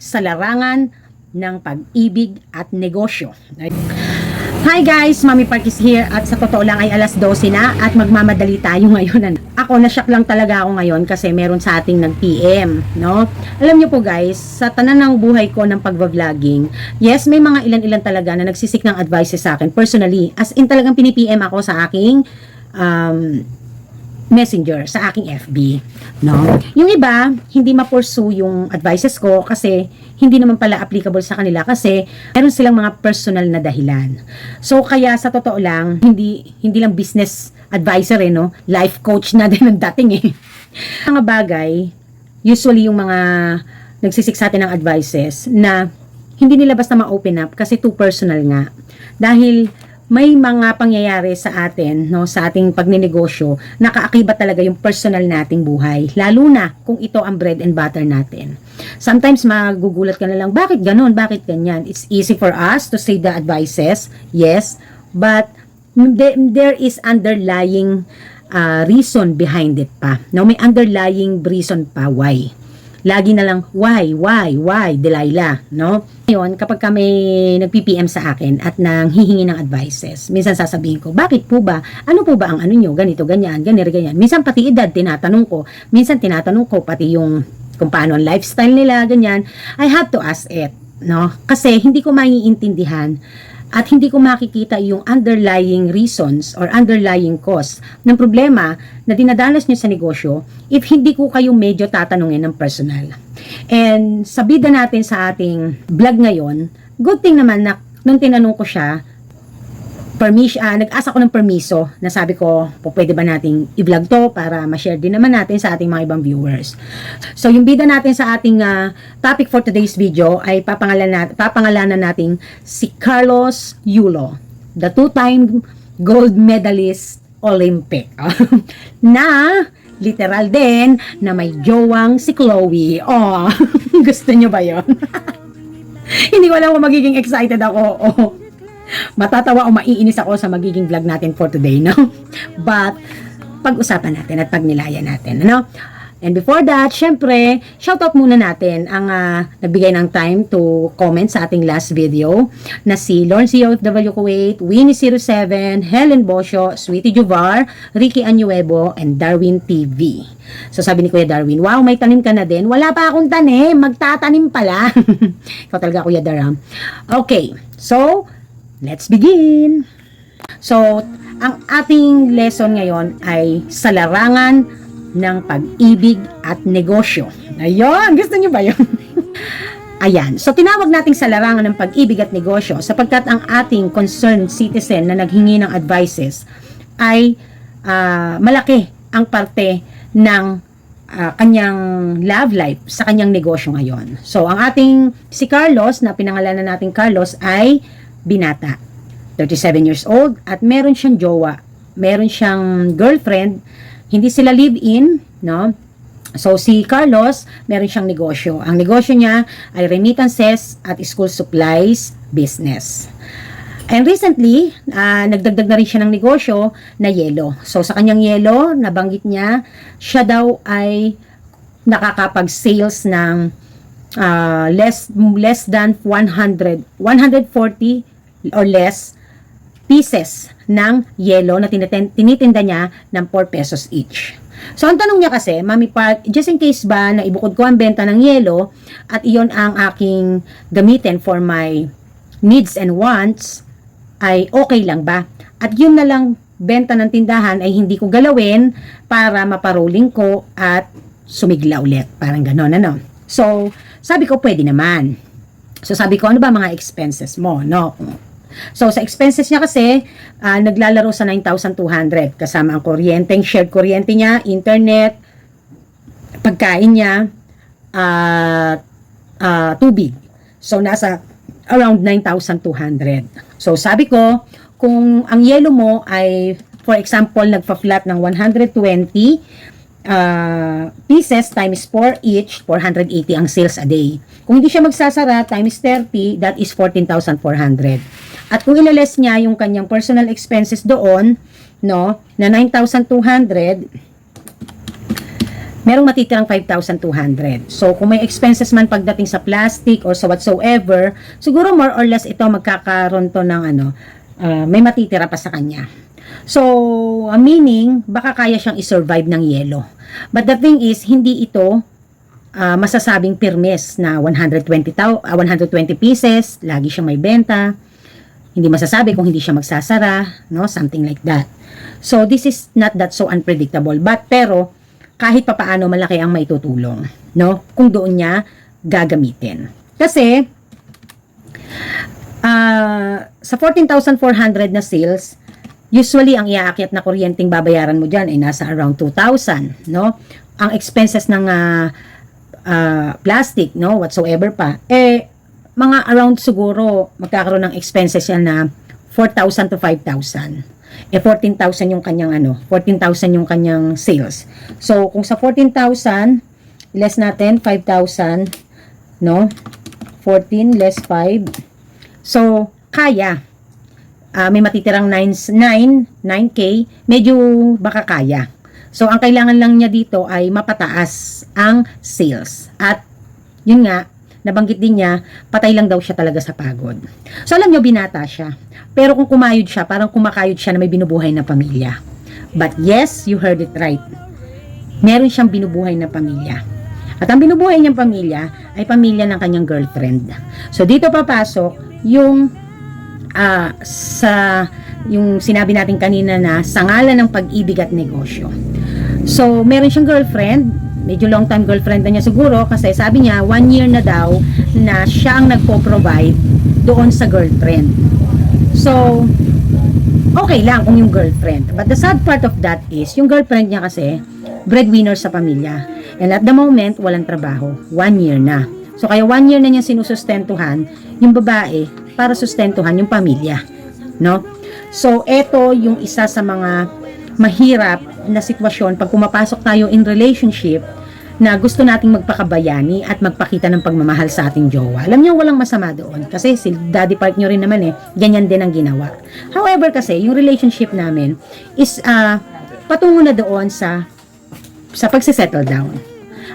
sa larangan ng pag-ibig at negosyo. Hi guys, Mami Parkis here at sa totoo lang ay alas 12 na at magmamadali tayo ngayon. Ako na-shock lang talaga ako ngayon kasi meron sa ating nag-PM, no? Alam niyo po guys, sa tanan ng buhay ko ng pag-vlogging, yes, may mga ilan-ilan talaga na nagsisik ng advices sa akin personally. As in talagang pinipm ako sa aking um, messenger sa aking FB, no? Yung iba, hindi ma-pursue yung advices ko kasi hindi naman pala applicable sa kanila kasi meron silang mga personal na dahilan. So kaya sa totoo lang, hindi hindi lang business advisor eh, no? Life coach na din ang dating eh. mga bagay, usually yung mga nagsisik sa atin ng advices na hindi nila basta ma-open up kasi too personal nga. Dahil may mga pangyayari sa atin, no, sa ating pagninegosyo, nakaakibat talaga yung personal nating buhay. Lalo na kung ito ang bread and butter natin. Sometimes magugulat ka na lang, bakit ganon, bakit ganyan? It's easy for us to say the advices, yes, but there is underlying uh, reason behind it pa. No, may underlying reason pa why lagi na lang, why, why, why, Delilah, no? Ngayon, kapag ka may nag-PPM sa akin at nang hihingi ng advices, minsan sasabihin ko, bakit po ba, ano po ba ang ano nyo, ganito, ganyan, ganito, ganyan. Minsan pati edad, tinatanong ko, minsan tinatanong ko pati yung kung paano ang lifestyle nila, ganyan. I have to ask it, no? Kasi hindi ko maiintindihan at hindi ko makikita yung underlying reasons or underlying cause ng problema na dinadanas nyo sa negosyo if hindi ko kayo medyo tatanungin ng personal. And sa bida natin sa ating vlog ngayon, good thing naman na nung tinanong ko siya, permission, ah, nag-asa ko ng permiso na sabi ko, po pwede ba nating i-vlog to para ma-share din naman natin sa ating mga ibang viewers. So, yung bida natin sa ating ah, topic for today's video ay papangalan nat papangalanan natin si Carlos Yulo, the two-time gold medalist Olympic. na literal din na may jowang si Chloe. Oh, gusto nyo ba yon? Hindi ko alam kung magiging excited ako. Oh matatawa o maiinis ako sa magiging vlog natin for today, no? But, pag-usapan natin at pagnilayan natin, ano? And before that, syempre, shoutout muna natin ang uh, nagbigay ng time to comment sa ating last video na si Lawrence COFW Kuwait, Winnie07, Helen Bosio, Sweetie Juvar, Ricky Anuevo, and Darwin TV. So sabi ni Kuya Darwin, wow, may tanim ka na din. Wala pa akong tanim, magtatanim pala. Ikaw talaga Kuya Daram. Okay, so Let's begin! So, ang ating lesson ngayon ay sa larangan ng pag-ibig at negosyo. Ayun! Gusto niyo ba yun? Ayan. So, tinawag natin sa larangan ng pag-ibig at negosyo sapagkat ang ating concerned citizen na naghingi ng advices ay uh, malaki ang parte ng uh, kanyang love life sa kanyang negosyo ngayon. So, ang ating si Carlos, na pinangalanan natin Carlos, ay binata. 37 years old at meron siyang jowa. Meron siyang girlfriend. Hindi sila live-in, no? So, si Carlos, meron siyang negosyo. Ang negosyo niya ay remittances at school supplies business. And recently, uh, nagdagdag na rin siya ng negosyo na yelo. So, sa kanyang yelo, nabanggit niya, siya daw ay nakakapag-sales ng uh, less less than 100 140 or less pieces ng yellow na tinitinda niya ng 4 pesos each. So, ang tanong niya kasi, Mami Park, just in case ba na ibukod ko ang benta ng yellow at iyon ang aking gamitin for my needs and wants, ay okay lang ba? At yun na lang benta ng tindahan ay hindi ko galawin para maparoling ko at sumigla ulit. Parang ganon, ano? So, sabi ko, pwede naman. So, sabi ko, ano ba mga expenses mo, no? So, sa expenses niya kasi, uh, naglalaro sa 9,200 kasama ang kuryente, shared kuryente niya, internet, pagkain niya, at uh, uh, tubig. So, nasa around 9,200. So, sabi ko, kung ang yellow mo ay, for example, nagpa-flat ng 120 uh, pieces times 4 each, 480 ang sales a day. Kung hindi siya magsasara times 30, that is 14,400. At kung ilales niya yung kanyang personal expenses doon, no, na 9,200, merong matitirang 5,200. So, kung may expenses man pagdating sa plastic or sa whatsoever, siguro more or less ito magkakaroon to ng ano, ah, may matitira pa sa kanya. So, meaning, baka kaya siyang isurvive ng yelo. But the thing is, hindi ito ah, masasabing pirmes na 120, tao, ah, 120 pieces, lagi siyang may benta. Hindi masasabi kung hindi siya magsasara, no? Something like that. So, this is not that so unpredictable. But, pero, kahit papaano malaki ang maitutulong, no? Kung doon niya gagamitin. Kasi, ah, sa 14,400 na sales, usually ang iaakyat na kuryenteng babayaran mo dyan ay nasa around 2,000, no? Ang expenses ng ah, ah, plastic, no? Whatsoever pa, eh, mga around siguro magkakaroon ng expenses yan na 4,000 to 5,000. Eh, 14,000 yung kanyang ano, 14,000 yung kanyang sales. So, kung sa 14,000, less natin, 5,000, no? 14 less 5. So, kaya. Ah, may matitirang 9, 9, 9K, medyo baka kaya. So, ang kailangan lang niya dito ay mapataas ang sales. At, yun nga, nabanggit din niya, patay lang daw siya talaga sa pagod. So, alam niyo, binata siya. Pero kung kumayod siya, parang kumakayod siya na may binubuhay na pamilya. But yes, you heard it right. Meron siyang binubuhay na pamilya. At ang binubuhay niyang pamilya ay pamilya ng kanyang girlfriend. So, dito papasok yung ah, sa yung sinabi natin kanina na sa ng pag-ibig at negosyo. So, meron siyang girlfriend, medyo long time girlfriend na niya siguro kasi sabi niya one year na daw na siya ang nagpo-provide doon sa girlfriend. So, okay lang kung yung girlfriend. But the sad part of that is, yung girlfriend niya kasi, breadwinner sa pamilya. And at the moment, walang trabaho. One year na. So, kaya one year na niya sinusustentuhan yung babae para sustentuhan yung pamilya. No? So, eto yung isa sa mga mahirap na sitwasyon pag pumapasok tayo in relationship na gusto nating magpakabayani at magpakita ng pagmamahal sa ating jowa. Alam niyo, walang masama doon. Kasi si daddy part nyo rin naman eh, ganyan din ang ginawa. However kasi, yung relationship namin is ah, patungo na doon sa sa pagsisettle down.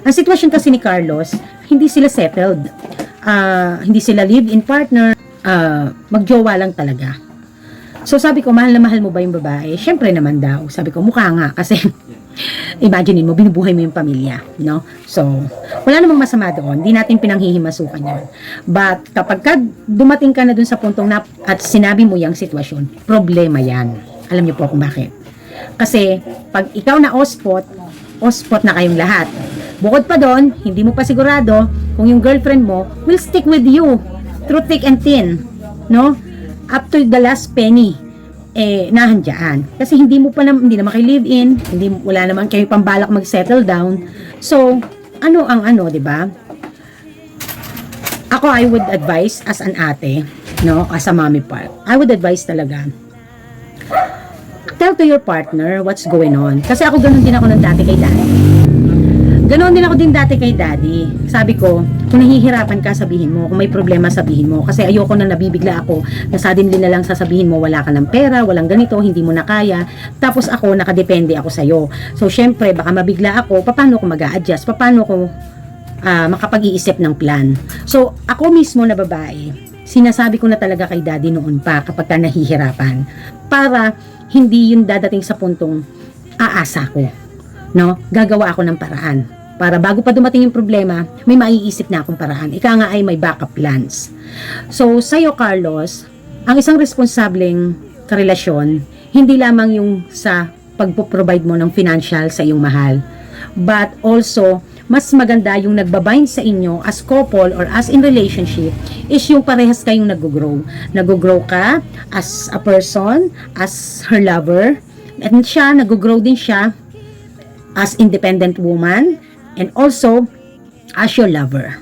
Ang sitwasyon kasi ni Carlos, hindi sila settled. Ah, hindi sila live-in partner. Ah, magjowa lang talaga. So sabi ko, mahal na mahal mo ba yung babae? Siyempre naman daw. Sabi ko, mukha nga. Kasi, imagine mo, binubuhay mo yung pamilya. No? So, wala namang masama doon. Hindi natin pinanghihimasukan yun. But, kapag ka dumating ka na dun sa puntong na, at sinabi mo yung sitwasyon, problema yan. Alam niyo po kung bakit. Kasi, pag ikaw na ospot, ospot na kayong lahat. Bukod pa doon, hindi mo pa sigurado kung yung girlfriend mo will stick with you through thick and thin. No? Up to the last penny eh nahandyan. Kasi hindi mo pa na, hindi naman kayo live in, hindi wala naman kayo pambalak mag-settle down. So, ano ang ano, 'di ba? Ako I would advise as an ate, no, as a mommy part. I would advise talaga tell to your partner what's going on. Kasi ako ganun din ako ng dati kay daddy. Ganon din ako din dati kay daddy. Sabi ko, kung nahihirapan ka, sabihin mo. Kung may problema, sabihin mo. Kasi ayoko na nabibigla ako na suddenly na lang sasabihin mo, wala ka ng pera, walang ganito, hindi mo na kaya. Tapos ako, nakadepende ako sa'yo. So, syempre, baka mabigla ako, paano ko mag adjust Paano ko ah, makapag-iisip ng plan? So, ako mismo na babae, sinasabi ko na talaga kay daddy noon pa kapag ka nahihirapan. Para hindi yun dadating sa puntong aasa ko. No? Gagawa ako ng paraan para bago pa dumating yung problema, may maiisip na akong paraan. Ika nga ay may backup plans. So, sa'yo, Carlos, ang isang responsableng karelasyon, hindi lamang yung sa pagpo-provide mo ng financial sa iyong mahal, but also, mas maganda yung nagbabind sa inyo as couple or as in relationship is yung parehas kayong nag-grow. Nag-grow ka as a person, as her lover, and siya, nag-grow din siya as independent woman, and also as your lover.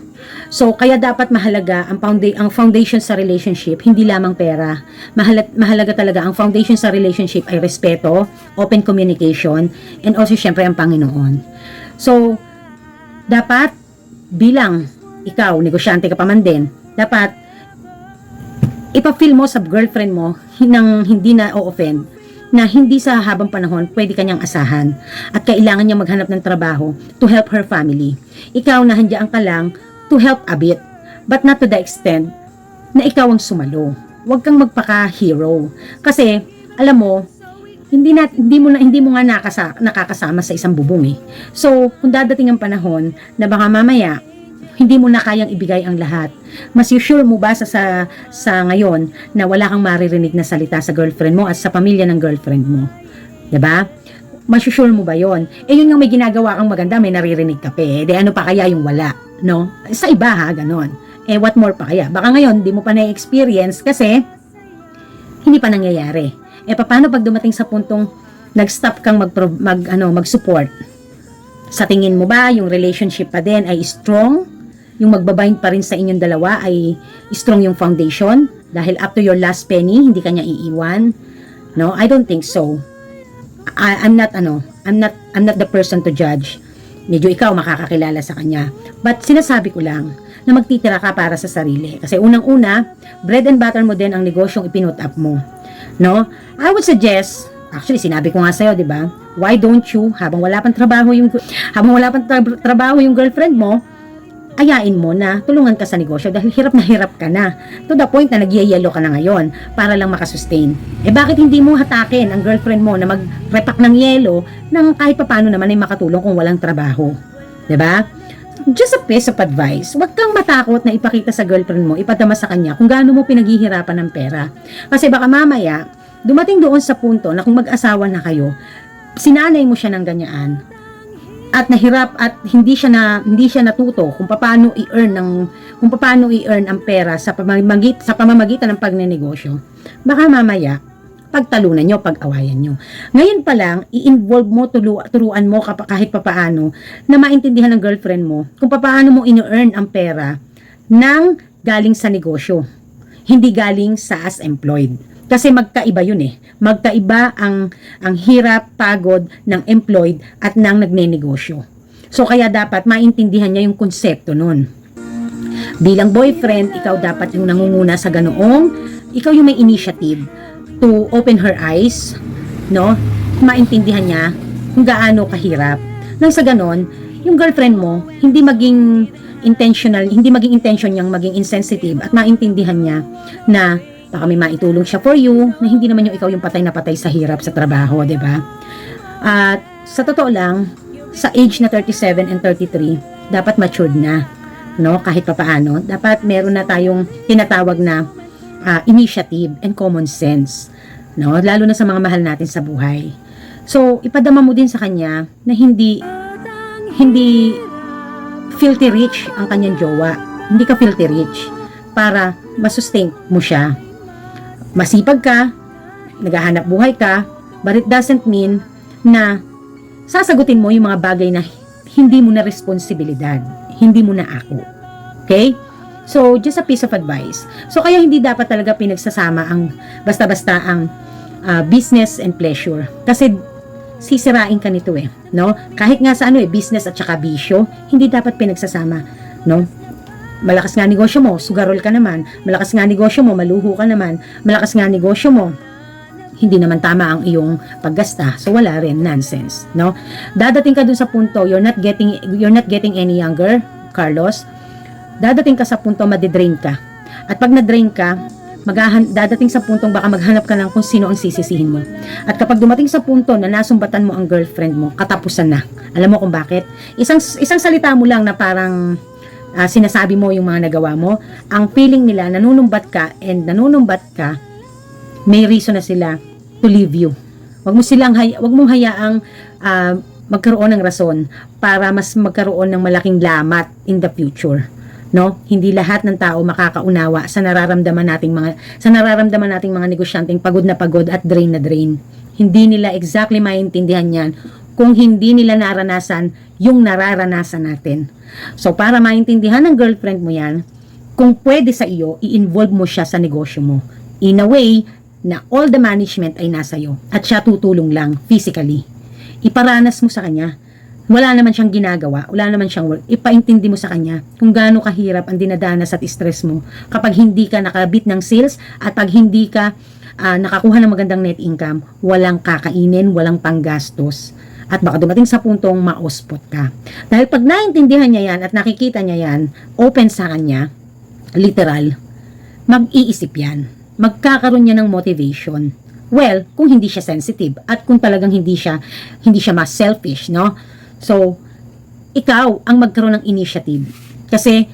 So, kaya dapat mahalaga ang, founda- ang foundation sa relationship, hindi lamang pera. Mahala- mahalaga talaga ang foundation sa relationship ay respeto, open communication, and also syempre ang Panginoon. So, dapat bilang ikaw, negosyante ka pa man din, dapat ipa-feel mo sa girlfriend mo nang hindi na o-offend na hindi sa habang panahon pwede kanyang asahan at kailangan niya maghanap ng trabaho to help her family. Ikaw na handyaan ka lang to help a bit, but not to the extent na ikaw ang sumalo. Huwag kang magpaka-hero. Kasi, alam mo, hindi na hindi mo na hindi mo nga nakasa, nakakasama sa isang bubong eh. So, kung dadating ang panahon na baka mamaya hindi mo na kayang ibigay ang lahat. Mas sure mo ba sa, sa, sa ngayon na wala kang maririnig na salita sa girlfriend mo at sa pamilya ng girlfriend mo? ba? Masusure mo ba yon? Eh yun nga may ginagawa kang maganda, may naririnig ka pa eh. De ano pa kaya yung wala, no? Sa iba ha, ganon. Eh what more pa kaya? Baka ngayon, di mo pa na-experience kasi hindi pa nangyayari. Eh paano pag dumating sa puntong nag-stop kang mag, mag ano, mag-support? Sa tingin mo ba yung relationship pa din ay strong? Yung magbabind pa rin sa inyong dalawa ay strong yung foundation? Dahil up to your last penny, hindi kanya iiwan? No, I don't think so. I, I'm not ano, I'm not I'm not the person to judge. Medyo ikaw makakakilala sa kanya. But sinasabi ko lang na magtitira ka para sa sarili. Kasi unang-una, bread and butter mo din ang negosyong ipinut up mo. No? I would suggest, actually sinabi ko nga sa'yo, di ba? Why don't you, habang wala pang trabaho yung, habang wala pang tra- trabaho yung girlfriend mo, ayain mo na tulungan ka sa negosyo dahil hirap na hirap ka na. To the point na nagyayelo ka na ngayon para lang makasustain. Eh bakit hindi mo hatakin ang girlfriend mo na mag-repack ng yelo nang kahit papano naman ay makatulong kung walang trabaho? ba? Just a piece of advice. Huwag kang matakot na ipakita sa girlfriend mo, ipadama sa kanya kung gaano mo pinaghihirapan ng pera. Kasi baka mamaya, dumating doon sa punto na kung mag-asawa na kayo, sinanay mo siya ng ganyaan, at nahirap at hindi siya na hindi siya natuto kung paano i-earn ng kung paano i-earn ang pera sa pamamagit sa pamamagitan ng pagnenegosyo. Baka mamaya pagtalunan nyo, pag-awayan nyo. Ngayon pa lang, i-involve mo, tulu turuan mo kahit papaano na maintindihan ng girlfriend mo kung paano mo in-earn ang pera ng galing sa negosyo. Hindi galing sa as employed. Kasi magkaiba yun eh. Magkaiba ang, ang hirap, pagod ng employed at ng nagnenegosyo. So kaya dapat maintindihan niya yung konsepto nun. Bilang boyfriend, ikaw dapat yung nangunguna sa ganoong, ikaw yung may initiative to open her eyes, no? Maintindihan niya kung gaano kahirap. Nang sa ganon, yung girlfriend mo, hindi maging intentional, hindi maging intention niyang maging insensitive at maintindihan niya na baka may maitulong siya for you, na hindi naman yung ikaw yung patay na patay sa hirap sa trabaho, 'di ba? At sa totoo lang, sa age na 37 and 33, dapat matured na, no? Kahit papaano, dapat meron na tayong tinatawag na ah, initiative and common sense, no? Lalo na sa mga mahal natin sa buhay. So, ipadama mo din sa kanya na hindi hindi filthy rich ang kanyang jowa. Hindi ka filthy rich para masustain mo siya. Masipag ka, naghahanap buhay ka, but it doesn't mean na sasagutin mo yung mga bagay na hindi mo na responsibilidad, hindi mo na ako. Okay? So, just a piece of advice. So, kaya hindi dapat talaga pinagsasama ang basta-basta ang ah, business and pleasure. Kasi sisirain ka nito eh, no? Kahit nga sa ano eh, business at saka bisyo, hindi dapat pinagsasama, no? Malakas nga negosyo mo, sugarol ka naman. Malakas nga negosyo mo, maluho ka naman. Malakas nga negosyo mo, hindi naman tama ang iyong paggasta. So wala rin nonsense, no? Dadating ka dun sa punto, you're not getting you're not getting any younger, Carlos. Dadating ka sa punto madidrain ka. At pag na-drain ka, maghahan, dadating sa puntong baka maghanap ka lang kung sino ang sisisihin mo. At kapag dumating sa punto na nasumbatan mo ang girlfriend mo, katapusan na. Alam mo kung bakit? Isang isang salita mo lang na parang ah, sinasabi mo yung mga nagawa mo, ang feeling nila nanunumbat ka and nanunumbat ka, may reason na sila to leave you. Wag mo silang hay wag mong hayaang ah, magkaroon ng rason para mas magkaroon ng malaking lamat in the future. No? Hindi lahat ng tao makakaunawa sa nararamdaman nating mga sa nararamdaman nating mga negosyanteng pagod na pagod at drain na drain. Hindi nila exactly maintindihan 'yan kung hindi nila naranasan yung nararanasan natin. So para maintindihan ng girlfriend mo 'yan, kung pwede sa iyo, i-involve mo siya sa negosyo mo. In a way na all the management ay nasa iyo at siya tutulong lang physically. Iparanas mo sa kanya. Wala naman siyang ginagawa, wala naman siyang work. Ipaintindi mo sa kanya kung gaano kahirap ang dinadanas at stress mo kapag hindi ka nakabit ng sales at pag hindi ka ah, nakakuha ng magandang net income, walang kakainin, walang panggastos, at baka dumating sa puntong mauspot ka. Dahil pag naintindihan niya yan at nakikita niya yan, open sa kanya, literal, mag-iisip yan. Magkakaroon niya ng motivation. Well, kung hindi siya sensitive at kung talagang hindi siya hindi siya mas selfish, no? So, ikaw ang magkaroon ng initiative. Kasi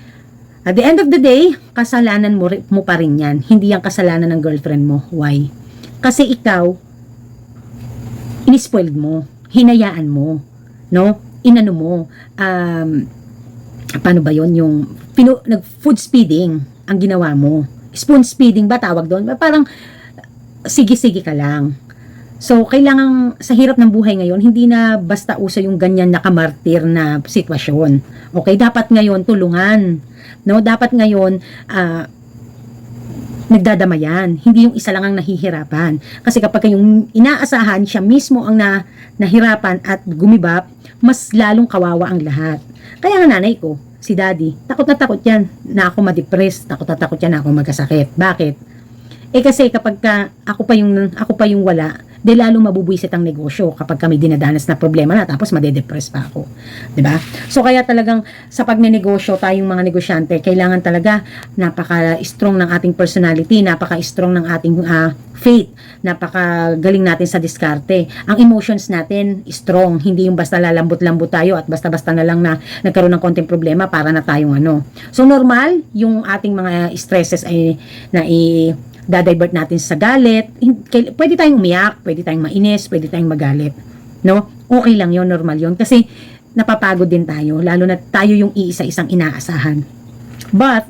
at the end of the day, kasalanan mo, mo pa rin yan. Hindi yung kasalanan ng girlfriend mo. Why? Kasi ikaw, inispoiled mo, hinayaan mo, no? Inano mo, um, paano ba yon yung pinu, nag food speeding ang ginawa mo. Spoon speeding ba tawag doon? Parang sige-sige ka lang. So, kailangan sa hirap ng buhay ngayon, hindi na basta uso yung ganyan nakamartir na sitwasyon. Okay, dapat ngayon tulungan. No, dapat ngayon ah nagdadamayan. Hindi yung isa lang ang nahihirapan. Kasi kapag yung inaasahan, siya mismo ang na, nahirapan at gumibap, mas lalong kawawa ang lahat. Kaya nga nanay ko, si daddy, takot na takot yan na ako ma-depress, takot na takot yan na ako magkasakit. Bakit? Eh kasi kapag ka, ako pa yung ako pa yung wala, de lalo mabubwisit ang negosyo kapag kami dinadanas na problema na tapos madedepress pa ako. 'Di ba? So kaya talagang sa pagnenegosyo tayong mga negosyante, kailangan talaga napaka-strong ng ating personality, napaka-strong ng ating ah, faith, napaka-galing natin sa diskarte. Ang emotions natin strong, hindi yung basta lalambot-lambot tayo at basta-basta na lang na nagkaroon ng konting problema para na tayong ano. So normal yung ating mga stresses ay na i dadivert natin sa galit. Pwede tayong umiyak, pwede tayong mainis, pwede tayong magalit. No? Okay lang yon normal yon Kasi napapagod din tayo, lalo na tayo yung iisa-isang inaasahan. But,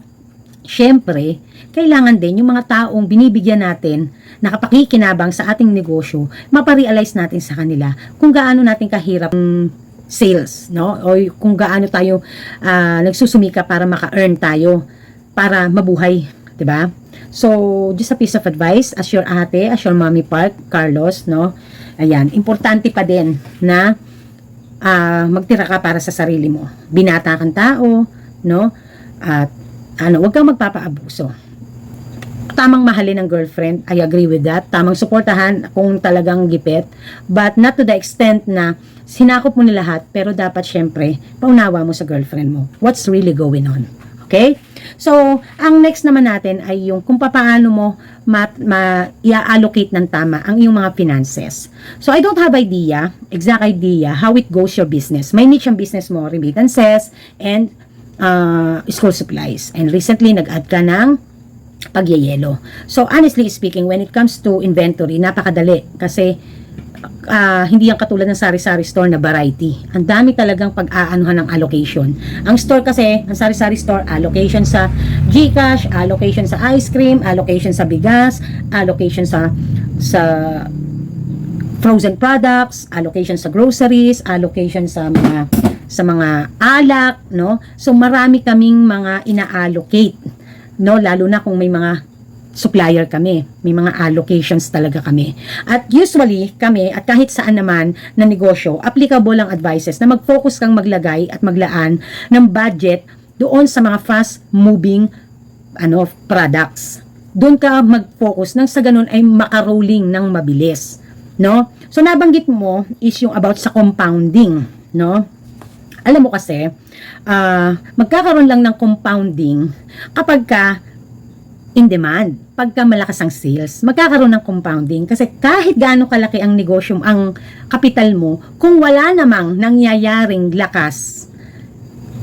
syempre, kailangan din yung mga taong binibigyan natin nakapakikinabang sa ating negosyo, maparealize natin sa kanila kung gaano natin kahirap sales, no? O kung gaano tayo ah, nagsusumika para maka-earn tayo para mabuhay, 'di ba? So, just a piece of advice as your ate, as your mommy part, Carlos, no? Ayan, importante pa din na ah, magtira ka para sa sarili mo. Binata kang tao, no? At ano, wag kang magpapaabuso. Tamang mahalin ng girlfriend, I agree with that. Tamang suportahan kung talagang gipit, but not to the extent na sinakop mo na lahat, pero dapat syempre, paunawa mo sa girlfriend mo. What's really going on? Okay? So, ang next naman natin ay yung kung paano mo ma, ma ng tama ang iyong mga finances. So, I don't have idea, exact idea, how it goes your business. May niche ang business mo, remittances, and uh, school supplies. And recently, nag-add ka ng pagyayelo. So, honestly speaking, when it comes to inventory, napakadali. Kasi, ah, hindi yan katulad ng sari-sari store na variety. Ang dami talagang pag-aanuhan ng allocation. Ang store kasi, ang sari-sari store, allocation sa Gcash, allocation sa ice cream, allocation sa bigas, allocation sa sa frozen products, allocation sa groceries, allocation sa mga sa mga alak, no? So marami kaming mga ina-allocate, no? Lalo na kung may mga supplier kami. May mga allocations talaga kami. At usually, kami, at kahit saan naman na negosyo, applicable ang advices na mag-focus kang maglagay at maglaan ng budget doon sa mga fast-moving ano, products. Doon ka mag-focus nang sa ganun ay makarolling ng mabilis. No? So, nabanggit mo is yung about sa compounding. No? Alam mo kasi, ah, magkakaroon lang ng compounding kapag ka in demand. Pagka malakas ang sales, magkakaroon ng compounding kasi kahit gaano kalaki ang negosyo, ang kapital mo, kung wala namang nangyayaring lakas,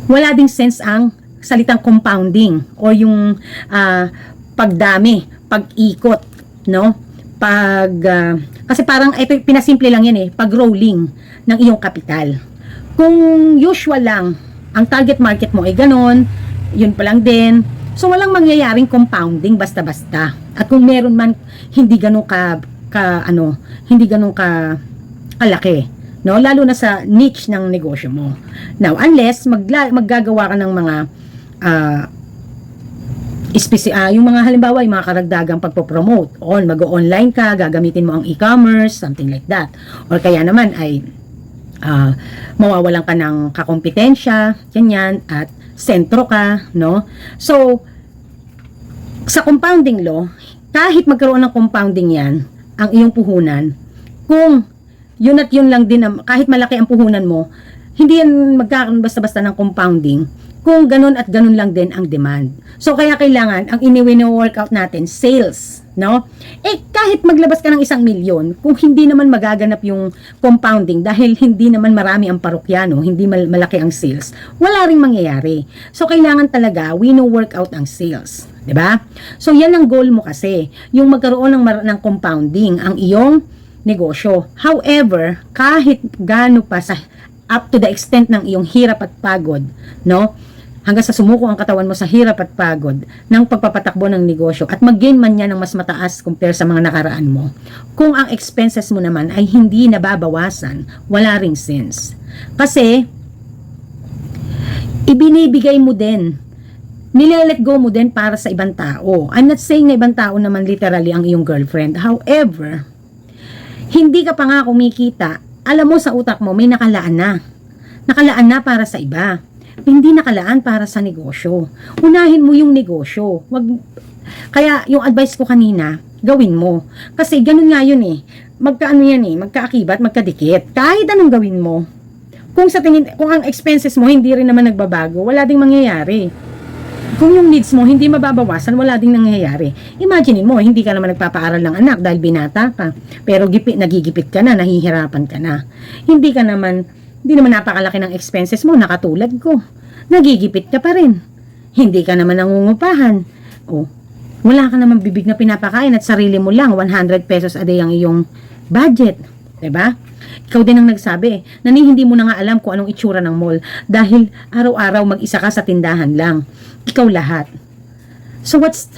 wala ding sense ang salitang compounding o yung ah, pagdami, pag-ikot, no? Pag, ah, kasi parang ito, pinasimple lang yan eh, pag-rolling ng iyong kapital. Kung usual lang, ang target market mo ay ganon, yun pa lang din, So walang mangyayaring compounding basta-basta. At kung meron man hindi ganun ka, ka ano, hindi ganun ka kalaki, no? Lalo na sa niche ng negosyo mo. Now, unless magla, maggagawa ka ng mga ah especi- ah, yung mga halimbawa, yung mga karagdagang pagpo-promote. On, mag-online ka, gagamitin mo ang e-commerce, something like that. Or kaya naman ay ah mawawalan ka ng kakompetensya, ganyan, at sentro ka, no? So, sa compounding law, kahit magkaroon ng compounding yan, ang iyong puhunan, kung yun at yun lang din, kahit malaki ang puhunan mo, hindi yan magkakaroon basta-basta ng compounding kung ganun at ganun lang din ang demand. So, kaya kailangan, ang iniwino-workout natin, sales, no? Eh, kahit maglabas ka ng isang milyon, kung hindi naman magaganap yung compounding dahil hindi naman marami ang parokyano, hindi mal- malaki ang sales, wala ring mangyayari. So, kailangan talaga, wino-workout ang sales. 'di ba? So, yan ang goal mo kasi, yung magkaroon ng, ng compounding ang iyong negosyo. However, kahit gaano pa sa up to the extent ng iyong hirap at pagod, no? Hanggang sa sumuko ang katawan mo sa hirap at pagod ng pagpapatakbo ng negosyo at mag-gain man yan ng mas mataas compare sa mga nakaraan mo. Kung ang expenses mo naman ay hindi nababawasan, wala ring sense. Kasi, ibinibigay mo din nilelet go mo din para sa ibang tao. I'm not saying na ibang tao naman literally ang iyong girlfriend. However, hindi ka pa nga kumikita, alam mo sa utak mo may nakalaan na. Nakalaan na para sa iba. Hindi nakalaan para sa negosyo. Unahin mo yung negosyo. Wag kaya yung advice ko kanina, gawin mo. Kasi ganun nga yun eh. Magkaano yan eh, magkaakibat, magkadikit. Kahit anong gawin mo. Kung sa tingin, kung ang expenses mo hindi rin naman nagbabago, wala ding mangyayari kung yung needs mo hindi mababawasan, wala ding nangyayari. Imagine mo, hindi ka naman nagpapaaral ng anak dahil binata ka. Pero gipit, nagigipit ka na, nahihirapan ka na. Hindi ka naman, hindi naman napakalaki ng expenses mo, nakatulad ko. Nagigipit ka pa rin. Hindi ka naman nangungupahan. O, wala ka naman bibig na pinapakain at sarili mo lang, 100 pesos a day ang iyong budget. ba? Ikaw din ang nagsabi na ni hindi mo na nga alam kung anong itsura ng mall dahil araw-araw mag-isa ka sa tindahan lang. Ikaw lahat. So what's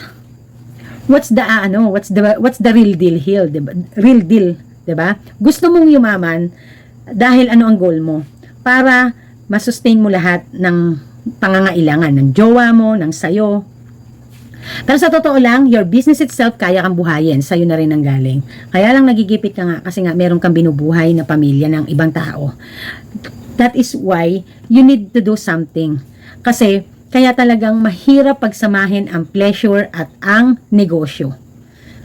what's the ah, ano, what's the what's the real deal here, 'di ba? Real deal, 'di ba? Gusto mong yumaman dahil ano ang goal mo? Para masustain mo lahat ng pangangailangan ng jowa mo, ng sayo, pero sa totoo lang, your business itself kaya kang buhayin, sa'yo na rin ang galing. Kaya lang nagigipit ka nga kasi nga meron kang binubuhay na pamilya ng ibang tao. That is why you need to do something. Kasi kaya talagang mahirap pagsamahin ang pleasure at ang negosyo.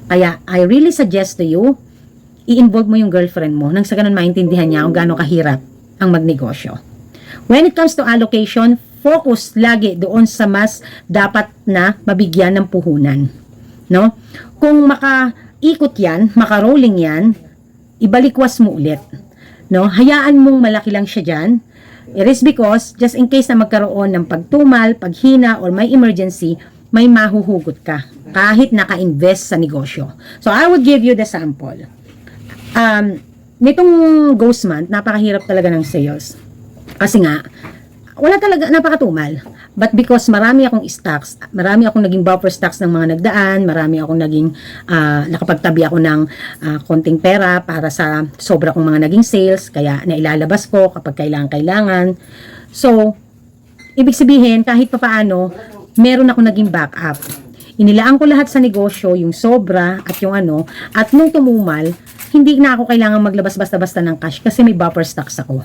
Kaya I really suggest to you, i-involve mo yung girlfriend mo nang sa ganun maintindihan niya kung gaano kahirap ang magnegosyo. When it comes to allocation, focus lagi doon sa mas dapat na mabigyan ng puhunan. No? Kung makaikot yan, makarolling yan, ibalikwas mo ulit. No? Hayaan mong malaki lang siya dyan. It is because, just in case na magkaroon ng pagtumal, paghina, or may emergency, may mahuhugot ka kahit naka-invest sa negosyo. So, I would give you the sample. Um, nitong ghost month, napakahirap talaga ng sales. Kasi nga, wala talaga, napakatumal. But because marami akong stocks, marami akong naging buffer stocks ng mga nagdaan, marami akong naging, ah, nakapagtabi ako ng ah, konting pera para sa sobra kong mga naging sales, kaya nailalabas ko kapag kailangan-kailangan. So, ibig sabihin, kahit papaano, meron ako naging backup. Inilaan ko lahat sa negosyo, yung sobra at yung ano, at nung tumumal, hindi na ako kailangan maglabas basta-basta ng cash kasi may buffer stocks ako.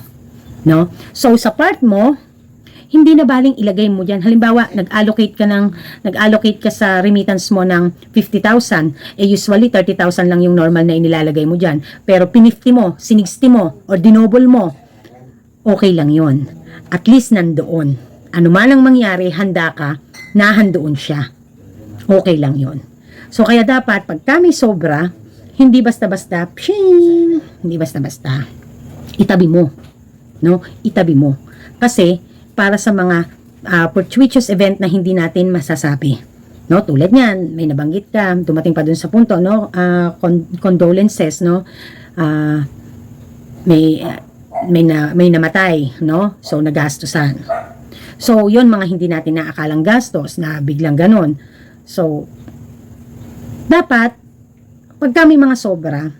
No? So, sa part mo, hindi na baling ilagay mo diyan. Halimbawa, nag-allocate ka ng nag-allocate ka sa remittance mo ng 50,000, eh usually 30,000 lang yung normal na inilalagay mo diyan. Pero pinifty mo, sinigsti mo or dinoble mo, okay lang 'yon. At least nandoon. Ano man ang mangyari, handa ka, nahandoon siya. Okay lang 'yon. So kaya dapat pag kami sobra, hindi basta-basta, pshing, hindi basta-basta. Itabi mo. No? Itabi mo. Kasi para sa mga uh, fortuitous event na hindi natin masasabi. No, tulad niyan, may nabanggit ka, dumating pa dun sa punto, no, con- condolences, no, ah, may ah, may na, may namatay, no, so nagastusan. So, yon mga hindi natin naakalang gastos na biglang ganon. So, dapat, pag kami mga sobra,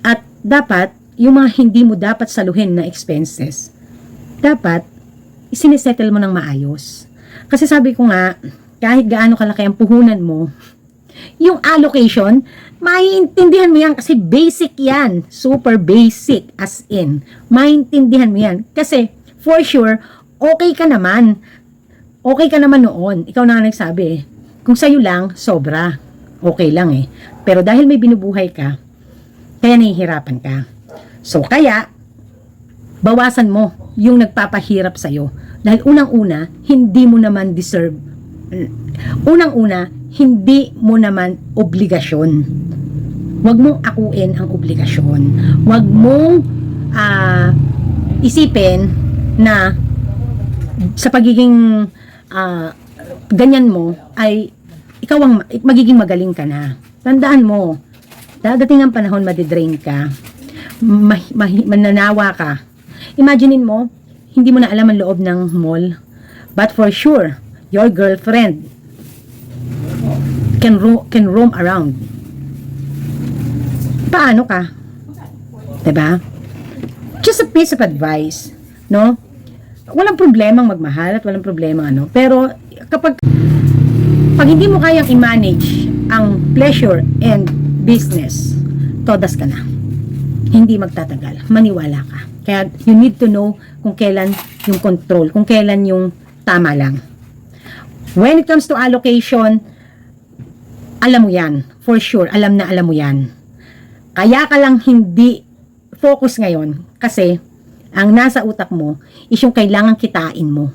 at dapat, yung mga hindi mo dapat saluhin na expenses, dapat, isinisettle mo ng maayos. Kasi sabi ko nga, kahit gaano kalaki ang puhunan mo, yung allocation, maiintindihan mo yan kasi basic yan. Super basic as in. Maintindihan mo yan. Kasi, for sure, okay ka naman. Okay ka naman noon. Ikaw na nagsabi. Kung sa'yo lang, sobra. okay lang eh. Pero dahil may binubuhay ka, kaya nahihirapan ka. So, kaya, bawasan mo yung nagpapahirap sa'yo. Dahil unang-una, hindi mo naman deserve. Unang-una, hindi mo naman obligasyon. Huwag mong akuin ang obligasyon. Huwag mong ah, isipin na sa pagiging ah, ganyan mo ay ikaw ang magiging magaling ka na. Tandaan mo, dadating ang panahon madidrain ka, mah- mah- mananawa ka. Imaginein mo, hindi mo na alam ang loob ng mall. But for sure, your girlfriend can, ro- can roam around. Paano ka? 'Di ba? Just a piece of advice, no? Walang problemang magmahal at walang problema ano. Pero kapag pag hindi mo kayang i-manage ang pleasure and business, todas ka na. Hindi magtatagal. Maniwala ka. Kaya you need to know kung kailan yung control, kung kailan yung tama lang. When it comes to allocation, alam mo yan. For sure, alam na alam mo yan. Kaya ka lang hindi focus ngayon kasi ang nasa utak mo is yung kailangan kitain mo.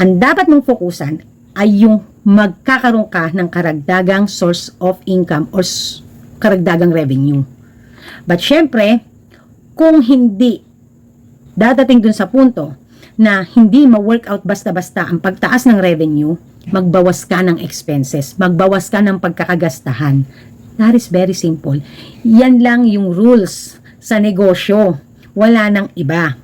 Ang dapat mong fokusan ay yung magkakaroon ka ng karagdagang source of income or karagdagang revenue. But syempre, kung hindi dadating dun sa punto na hindi ma-workout basta-basta ang pagtaas ng revenue, magbawas ka ng expenses, magbawas ka ng pagkakagastahan. That is very simple. Yan lang yung rules sa negosyo. Wala nang iba.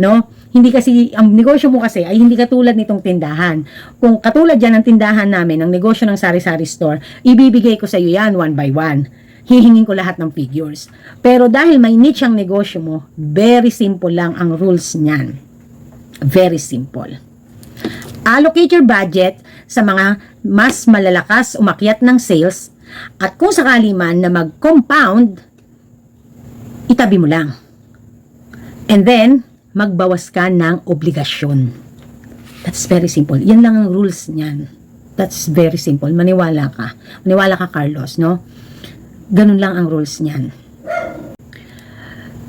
No? Hindi kasi, ang negosyo mo kasi ay hindi katulad nitong tindahan. Kung katulad yan ang tindahan namin, ang negosyo ng sari-sari store, ibibigay ko sa iyo yan one by one. Hihingin ko lahat ng figures. Pero dahil may niche ang negosyo mo, very simple lang ang rules niyan. Very simple. Allocate your budget sa mga mas malalakas umakyat ng sales at kung sakali man na mag-compound, itabi mo lang. And then, magbawas ka ng obligasyon. That's very simple. Yan lang ang rules niyan. That's very simple. Maniwala ka. Maniwala ka, Carlos, no? Ganun lang ang rules niyan.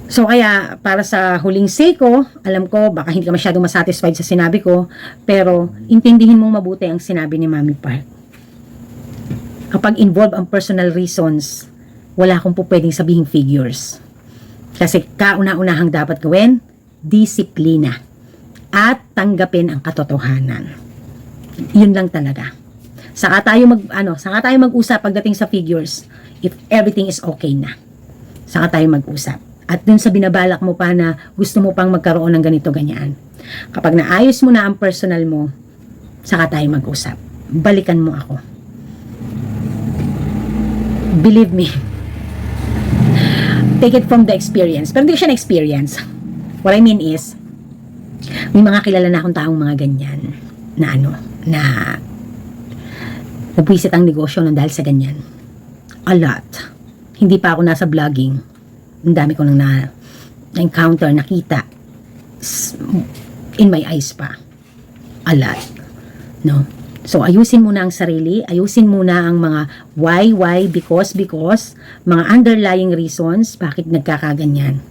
So kaya para sa huling say ko, alam ko baka hindi ka masyadong masatisfied sa sinabi ko, pero intindihin mong mabuti ang sinabi ni Mami Park. Kapag involved ang personal reasons, wala akong po pwedeng sabihin figures. Kasi kauna-unahang dapat gawin, disiplina at tanggapin ang katotohanan. Yun lang talaga. Saka tayo mag ano, saka tayo mag-usap pagdating sa figures if everything is okay na. Saka tayo mag-usap. At dun sa binabalak mo pa na gusto mo pang magkaroon ng ganito ganyan. Kapag naayos mo na ang personal mo, saka tayo mag-usap. Balikan mo ako. Believe me. Take it from the experience. Pero hindi siya na-experience. What I mean is, may mga kilala na akong taong mga ganyan na ano, na nagwisit ang negosyo ng dahil sa ganyan. A lot. Hindi pa ako nasa vlogging. Ang dami ko nang na, na-encounter, nakita. In my eyes pa. A lot. No? So, ayusin muna ang sarili, ayusin muna ang mga why, why, because, because, mga underlying reasons bakit nagkakaganyan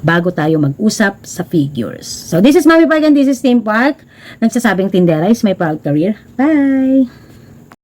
bago tayo mag-usap sa figures. So, this is Mami Park and this is Team Park. Nagsasabing Tindera is my proud career. Bye!